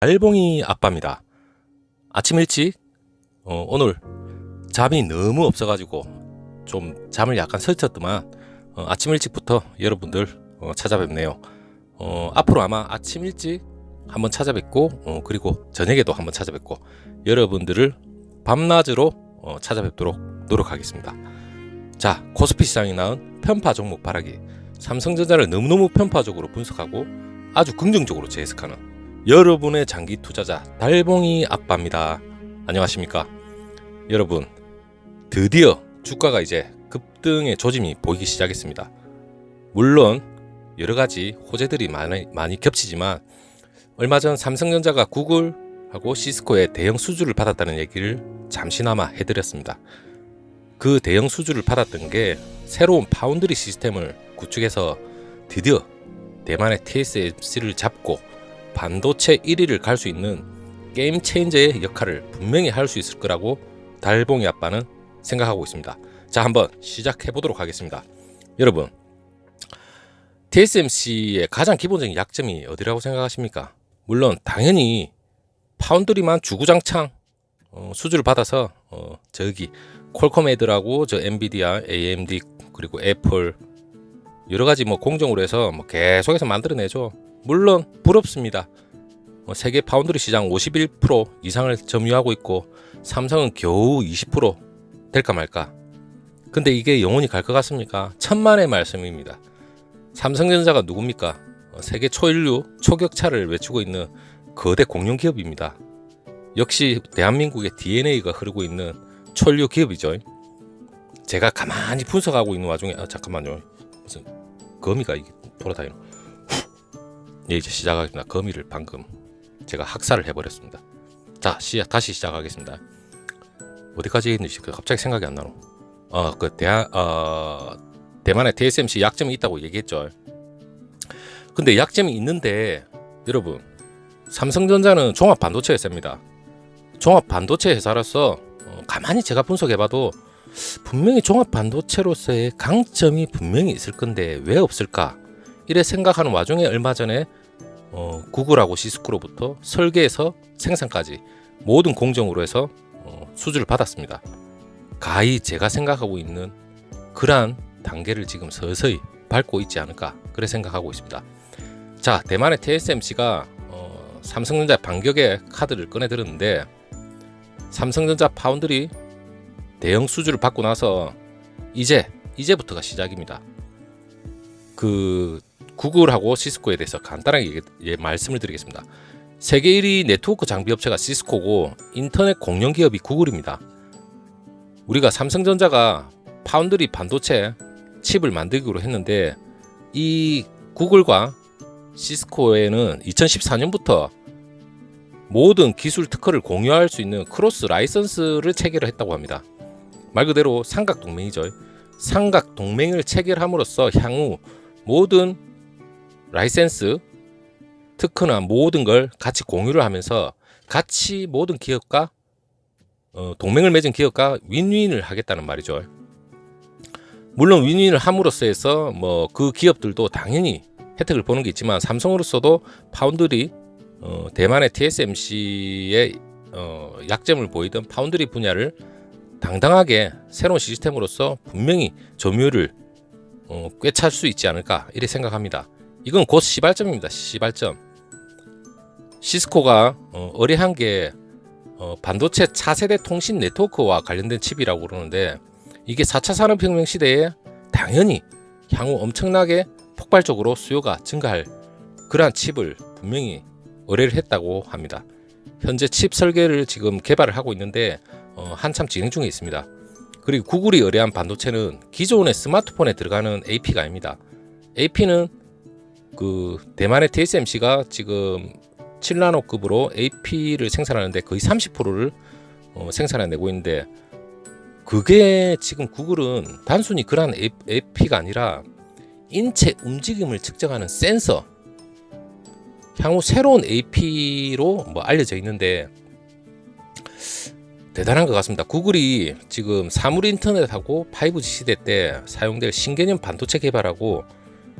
알봉이 아빠입니다. 아침 일찍 어, 오늘 잠이 너무 없어가지고 좀 잠을 약간 설쳤더만 어, 아침 일찍부터 여러분들 어, 찾아뵙네요. 어, 앞으로 아마 아침 일찍 한번 찾아뵙고 어, 그리고 저녁에도 한번 찾아뵙고 여러분들을 밤낮으로 어, 찾아뵙도록 노력하겠습니다. 자 코스피 시장이 낳은 편파 종목 바라기 삼성전자를 너무너무 편파적으로 분석하고 아주 긍정적으로 재해석하는 여러분의 장기 투자자 달봉이 아빠입니다. 안녕하십니까? 여러분, 드디어 주가가 이제 급등의 조짐이 보이기 시작했습니다. 물론 여러 가지 호재들이 많이, 많이 겹치지만 얼마 전 삼성전자가 구글하고 시스코의 대형 수주를 받았다는 얘기를 잠시나마 해드렸습니다. 그 대형 수주를 받았던 게 새로운 파운드리 시스템을 구축해서 드디어 대만의 TSMC를 잡고 반도체 1위를 갈 수 있는 게임 체인저의 역할을 분명히 할 수 있을 거라고 달봉이 아빠는 생각하고 있습니다. 자, 한번 시작해 보도록 하겠습니다. 여러분, TSMC의 가장 기본적인 약점이 어디라고 생각하십니까? 물론 당연히 파운드리만 주구장창 어, 수주를 받아서 어, 저기 애들하고 저 엔비디아, AMD 그리고 애플 여러 가지 뭐 공정으로 해서 뭐 계속해서 만들어내죠. 물론 부럽습니다. 뭐 세계 파운드리 시장 51% 이상을 점유하고 있고 삼성은 겨우 20% 될까 말까. 근데 이게 영원히 갈 것 같습니까? 천만의 말씀입니다. 삼성전자가 누굽니까? 어, 세계 초인류 초격차를 외치고 있는 거대 공룡 기업입니다. 역시 대한민국의 DNA가 흐르고 있는 초인류 기업이죠. 제가 가만히 분석하고 있는 와중에 아 잠깐만요. 무슨 거미가 이게 돌아다니는. 예, 이제 시작하겠습니다. 거미를 방금 제가 학살을 해버렸습니다. 자, 시작 다시 시작하겠습니다. 어디까지 했는지 그 갑자기 생각이 안 나노. 어, 그 대한 어 대만의 TSMC 약점이 있다고 얘기했죠. 근데 약점이 있는데 여러분 삼성전자는 종합 반도체 회사입니다. 종합 반도체 회사로서 어, 가만히 제가 분석해봐도 분명히 종합 반도체로서의 강점이 분명히 있을 건데 왜 없을까? 이래 생각하는 와중에 얼마 전에 어, 구글하고 시스코로부터 설계에서 생산까지 모든 공정으로 해서 어, 수주를 받았습니다. 가히 제가 생각하고 있는 그러한 단계를 지금 서서히 밟고 있지 않을까 그래 생각하고 있습니다. 자 대만의 TSMC가 어, 삼성전자 반격의 카드를 꺼내 들었는데 삼성전자 파운드리 대형 수주를 받고 나서 이제 이제부터가 시작입니다. 그 구글하고 시스코에 대해서 간단하게 예, 말씀을 드리겠습니다. 세계 1위 네트워크 장비 업체가 시스코고 인터넷 공룡 기업이 구글입니다. 우리가 삼성전자가 파운드리 반도체 칩을 만들기로 했는데 이 구글과 시스코에는 2014년부터 모든 기술 특허를 공유할 수 있는 크로스 라이선스를 체결을 했다고 합니다. 말 그대로 삼각 동맹이죠. 삼각 동맹을 체결함으로써 향후 모든 라이센스 특허나 모든 걸 같이 공유를 하면서 같이 모든 기업과 어, 동맹을 맺은 기업과 윈윈을 하겠다는 말이죠. 물론 윈윈을 함으로써 해서 뭐 그 기업들도 당연히 혜택을 보는 게 있지만 삼성으로서도 파운드리 어, 대만의 TSMC의 어, 약점을 보이던 파운드리 분야를 당당하게 새로운 시스템으로서 분명히 점유율을 어, 꿰찰 수 있지 않을까 이렇게 생각합니다. 이건 곧 시발점입니다. 시발점. 시스코가 어, 의뢰한 게 어, 반도체 차세대 통신 네트워크와 관련된 칩이라고 그러는데 이게 4차 산업혁명 시대에 당연히 향후 엄청나게 폭발적으로 수요가 증가할 그러한 칩을 분명히 의뢰를 했다고 합니다. 현재 칩 설계를 지금 개발을 하고 있는데 어, 한참 진행 중에 있습니다. 그리고 구글이 의뢰한 반도체는 기존의 스마트폰에 들어가는 AP가 아닙니다. AP는 그 대만의 TSMC가 지금 7나노급으로 AP를 생산하는데 거의 30%를 어, 생산해내고 있는데 그게 지금 구글은 단순히 그러한 AP가 아니라 인체 움직임을 측정하는 센서 향후 새로운 AP로 뭐 알려져 있는데 대단한 것 같습니다. 구글이 지금 사물 인터넷하고 5G 시대 때 사용될 신개념 반도체 개발하고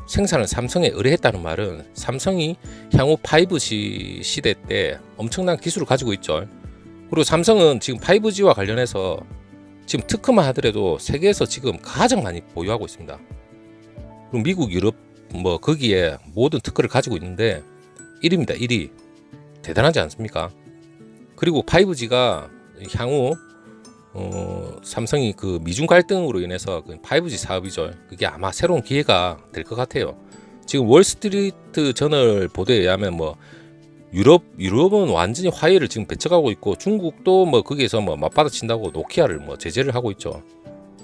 생산을 삼성에 의뢰했다는 말은 삼성이 향후 5G 시대 때 엄청난 기술을 가지고 있죠. 그리고 삼성은 지금 5G와 관련해서 지금 특허만 하더라도 세계에서 지금 가장 많이 보유하고 있습니다. 그리고 미국, 유럽 뭐 거기에 모든 특허를 가지고 있는데 1위입니다. 1위. 대단하지 않습니까? 그리고 5G가 향후 어, 삼성이 그 미중 갈등으로 인해서 그 5G 사업이죠. 그게 아마 새로운 기회가 될 것 같아요. 지금 월스트리트 저널 보도에 의하면 뭐 유럽 유럽은 완전히 화해를 지금 배척하고 있고 중국도 뭐 거기에서 뭐 맞받아친다고 노키아를 뭐 제재를 하고 있죠.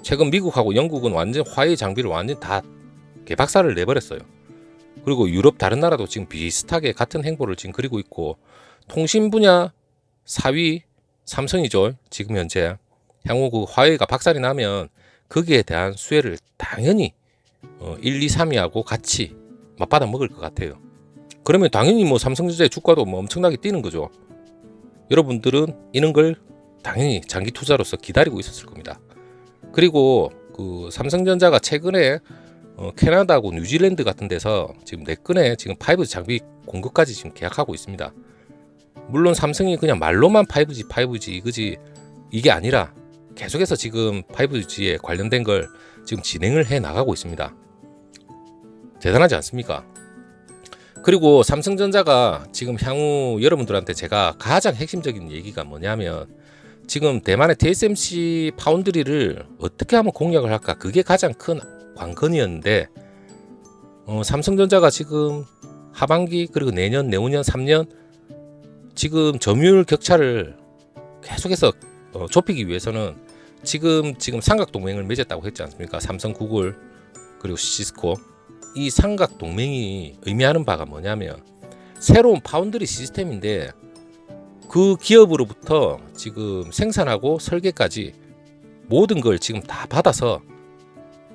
최근 미국하고 영국은 완전 화해 장비를 완전 다 개박살을 내버렸어요. 그리고 유럽 다른 나라도 지금 비슷하게 같은 행보를 지금 그리고 있고 통신 분야 4위 삼성이죠. 지금 현재 향후 그 화웨이가 박살이 나면 거기에 대한 수혜를 당연히 어, 1, 2, 3위하고 같이 맞받아 먹을 것 같아요. 그러면 당연히 뭐 삼성전자의 주가도 뭐 엄청나게 뛰는 거죠. 여러분들은 이런 걸 당연히 장기 투자로서 기다리고 있었을 겁니다. 그리고 그 삼성전자가 최근에 어, 캐나다하고 뉴질랜드 같은 데서 지금 내끈에 지금 5G 장비 공급까지 지금 계약하고 있습니다. 물론 삼성이 그냥 말로만 5G, 5G 이거지 이게 아니라 계속해서 지금 5G에 관련된 걸 지금 진행을 해 나가고 있습니다. 대단하지 않습니까? 그리고 삼성전자가 지금 향후 여러분들한테 제가 가장 핵심적인 얘기가 뭐냐면 지금 대만의 TSMC 파운드리를 어떻게 하면 공략을 할까 그게 가장 큰 관건이었는데 어, 삼성전자가 지금 하반기 그리고 내년 내후년 3년 지금 점유율 격차를 계속해서 어, 좁히기 위해서는 지금 지금 삼각 동맹을 맺었다고 했지 않습니까? 삼성, 구글 그리고 시스코 이 삼각 동맹이 의미하는 바가 뭐냐면 새로운 파운드리 시스템인데 그 기업으로부터 지금 생산하고 설계까지 모든 걸 지금 다 받아서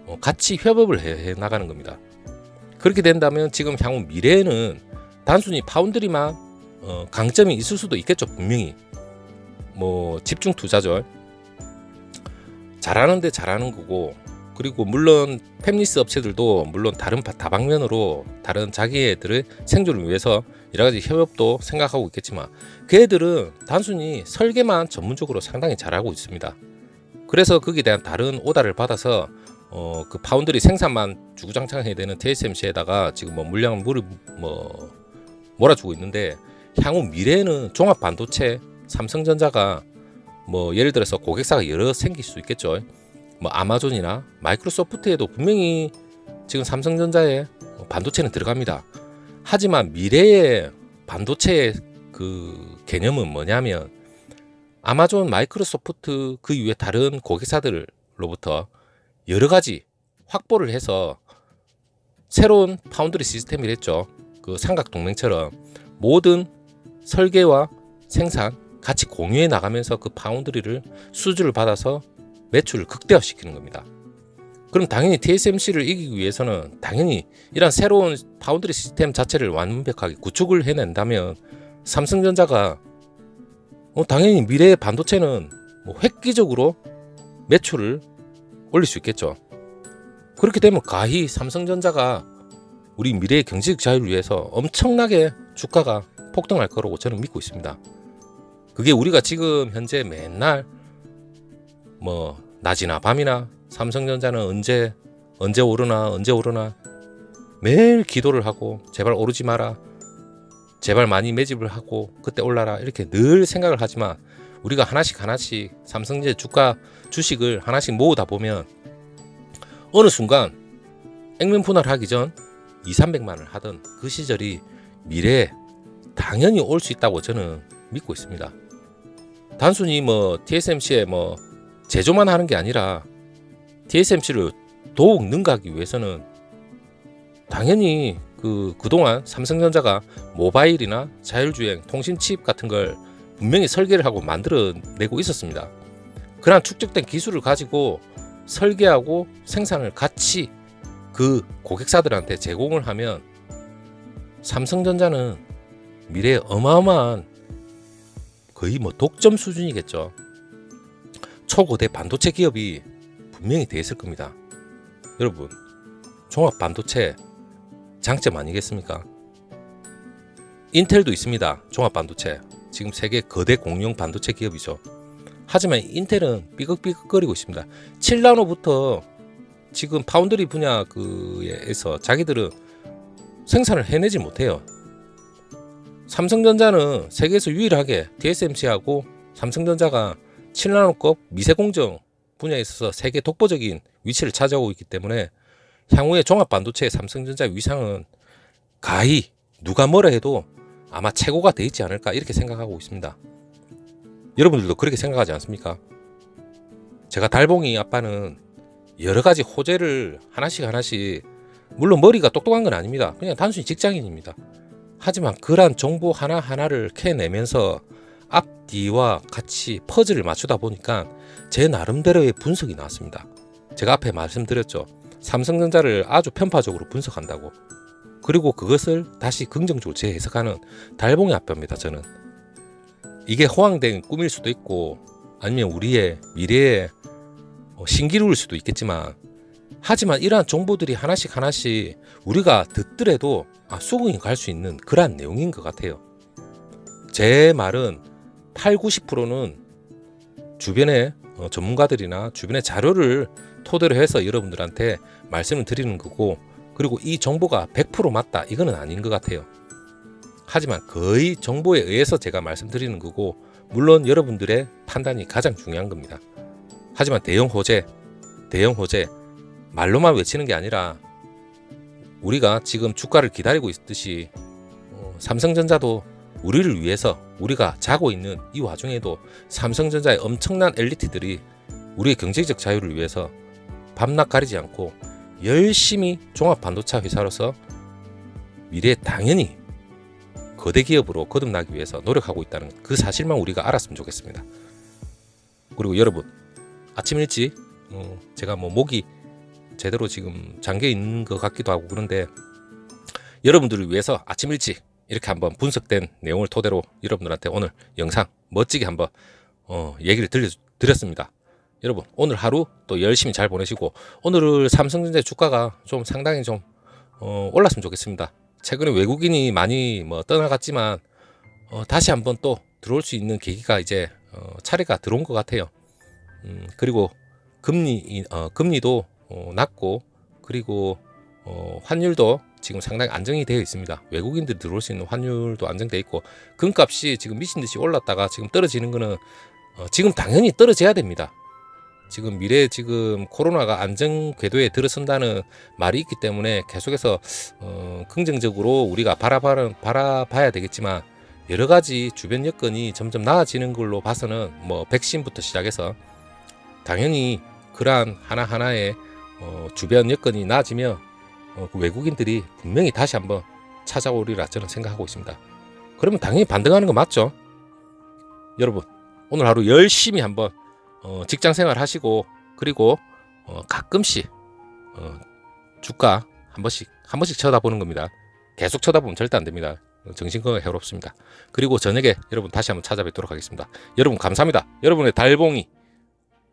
어, 같이 협업을 해, 해 나가는 겁니다. 그렇게 된다면 지금 향후 미래에는 단순히 파운드리만 어, 강점이 있을 수도 있겠죠 분명히 뭐 집중 투자죠 잘하는데 잘하는 거고 그리고 물론 팹리스 업체들도 물론 다른 바- 다방면으로 다른 자기 애들의 생존을 위해서 여러 가지 협업도 생각하고 있겠지만 그 애들은 단순히 설계만 전문적으로 상당히 잘하고 있습니다. 그래서 거기에 대한 다른 오다를 받아서 어, 그 파운드리 생산만 주구장창해야 되는 TSMC에다가 지금 뭐 물량을 물을 뭐 몰아주고 있는데 향후 미래에는 종합 반도체 삼성전자가 뭐 예를 들어서 고객사가 여러 생길 수 있겠죠. 뭐 아마존이나 마이크로소프트에도 분명히 지금 삼성전자에 반도체는 들어갑니다. 하지만 미래의 반도체의 그 개념은 뭐냐면 아마존, 마이크로소프트 그 이외 다른 고객사들로부터 여러 가지 확보를 해서 새로운 파운드리 시스템을 했죠. 그 삼각 동맹처럼 모든 설계와 생산 같이 공유해 나가면서 그 파운드리를 수주를 받아서 매출을 극대화시키는 겁니다. 그럼 당연히 TSMC를 이기기 위해서는 당연히 이런 새로운 파운드리 시스템 자체를 완벽하게 구축을 해낸다면 삼성전자가 어, 당연히 미래의 반도체는 뭐 획기적으로 매출을 올릴 수 있겠죠. 그렇게 되면 가히 삼성전자가 우리 미래의 경제적 자유를 위해서 엄청나게 주가가 폭등할 거라고 저는 믿고 있습니다. 그게 우리가 지금 현재 맨날 뭐 낮이나 밤이나 삼성전자는 언제 언제 오르나 언제 오르나 매일 기도를 하고 제발 오르지 마라 제발 많이 매집을 하고 그때 올라라 이렇게 늘 생각을 하지만 우리가 하나씩 하나씩 삼성전자 주가 주식을 하나씩 모으다 보면 어느 순간 액면 분할 하기 전 2, 300만을 하던 그 시절이 미래에 당연히 올 수 있다고 저는 믿고 있습니다. 단순히 뭐 TSMC에 뭐 제조만 하는 게 아니라 TSMC를 더욱 능가하기 위해서는 당연히 그 그동안 삼성전자가 모바일이나 자율주행, 통신 칩 같은 걸 분명히 설계를 하고 만들어내고 있었습니다. 그러한 축적된 기술을 가지고 설계하고 생산을 같이 그 고객사들한테 제공을 하면 삼성전자는 미래에 어마어마한 거의 뭐 독점 수준이겠죠. 초고대 반도체 기업이 분명히 돼 있을 겁니다. 여러분, 종합 반도체 장점 아니겠습니까? 인텔도 있습니다. 종합 반도체. 지금 세계 거대 공룡 반도체 기업이죠. 하지만 인텔은 삐걱삐걱거리고 있습니다. 7나노부터 지금 파운드리 분야 그에서 자기들은 생산을 해내지 못해요. 삼성전자는 세계에서 유일하게 TSMC하고 삼성전자가 7나노급 미세공정 분야에 있어서 세계 독보적인 위치를 차지하고 있기 때문에 향후에 종합 반도체의 삼성전자 위상은 가히 누가 뭐라 해도 아마 최고가 돼 있지 않을까 이렇게 생각하고 있습니다. 여러분들도 그렇게 생각하지 않습니까? 제가 달봉이 아빠는 여러 가지 호재를 하나씩 하나씩 물론 머리가 똑똑한 건 아닙니다. 그냥 단순히 직장인입니다. 하지만 그러한 정보 하나하나를 캐내면서 앞뒤와 같이 퍼즐을 맞추다 보니까 제 나름대로의 분석이 나왔습니다. 제가 앞에 말씀드렸죠. 삼성전자를 아주 편파적으로 분석한다고. 그리고 그것을 다시 긍정적으로 재해석하는 달봉의 아빠입니다. 저는 이게 허황된 꿈일 수도 있고 아니면 우리의 미래의 어, 신기루일 수도 있겠지만 하지만 이러한 정보들이 하나씩 하나씩 우리가 듣더라도 아, 수긍이 갈 수 있는 그러한 내용인 것 같아요. 제 말은 8, 90%는 주변의 어, 전문가들이나 주변의 자료를 토대로 해서 여러분들한테 말씀을 드리는 거고 그리고 이 정보가 100% 맞다 이거는 아닌 것 같아요. 하지만 거의 정보에 의해서 제가 말씀드리는 거고 물론 여러분들의 판단이 가장 중요한 겁니다. 하지만 대형 호재, 대형 호재 말로만 외치는 게 아니라 우리가 지금 주가를 기다리고 있듯이 어, 삼성전자도 우리를 위해서 우리가 자고 있는 이 와중에도 삼성전자의 엄청난 엘리트들이 우리의 경제적 자유를 위해서 밤낮 가리지 않고 열심히 종합 반도체 회사로서 미래에 당연히 거대 기업으로 거듭나기 위해서 노력하고 있다는 그 사실만 우리가 알았으면 좋겠습니다. 그리고 여러분 아침 일찍 어, 제가 뭐 목이 제대로 지금 잠겨 있는 것 같기도 하고 그런데 여러분들을 위해서 아침 일찍 이렇게 한번 분석된 내용을 토대로 여러분들한테 오늘 영상 멋지게 한번 어, 얘기를 들려 드렸습니다. 여러분 오늘 하루 또 열심히 잘 보내시고 오늘 삼성전자 주가가 좀 상당히 좀 어, 올랐으면 좋겠습니다. 최근에 외국인이 많이 뭐 떠나갔지만 어, 다시 한번 또 들어올 수 있는 계기가 이제 어, 차례가 들어온 것 같아요. 음, 그리고 금리 어, 금리도 어, 낮고 그리고 어, 환율도 지금 상당히 안정이 되어 있습니다. 외국인들 들어올 수 있는 환율도 안정돼 있고 금값이 지금 미친 듯이 올랐다가 지금 떨어지는 거는 어, 지금 당연히 떨어져야 됩니다. 지금 미래에 지금 코로나가 안정 궤도에 들어선다는 말이 있기 때문에 계속해서 어, 긍정적으로 우리가 바라봐, 바라봐야 되겠지만 여러 가지 주변 여건이 점점 나아지는 걸로 봐서는 뭐 백신부터 시작해서 당연히 그러한 하나하나의 어, 주변 여건이 나아지면 어, 그 외국인들이 분명히 다시 한번 찾아오리라 저는 생각하고 있습니다. 그러면 당연히 반등하는 거 맞죠? 여러분 오늘 하루 열심히 한번 어, 직장 생활 하시고 그리고 어, 가끔씩 어, 주가 한 번씩 한 번씩 쳐다보는 겁니다. 계속 쳐다보면 절대 안 됩니다. 정신 건강 해롭습니다. 그리고 저녁에 여러분 다시 한번 찾아뵙도록 하겠습니다. 여러분 감사합니다. 여러분의 달봉이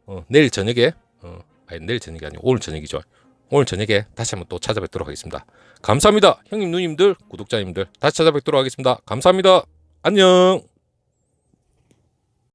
어, 내일 저녁에 어, 아니 내일 저녁이 아니고 오늘 저녁이죠. 오늘 저녁에 다시 한번 또 찾아뵙도록 하겠습니다. 감사합니다. 형님 누님들 구독자님들 다시 찾아뵙도록 하겠습니다. 감사합니다. 안녕.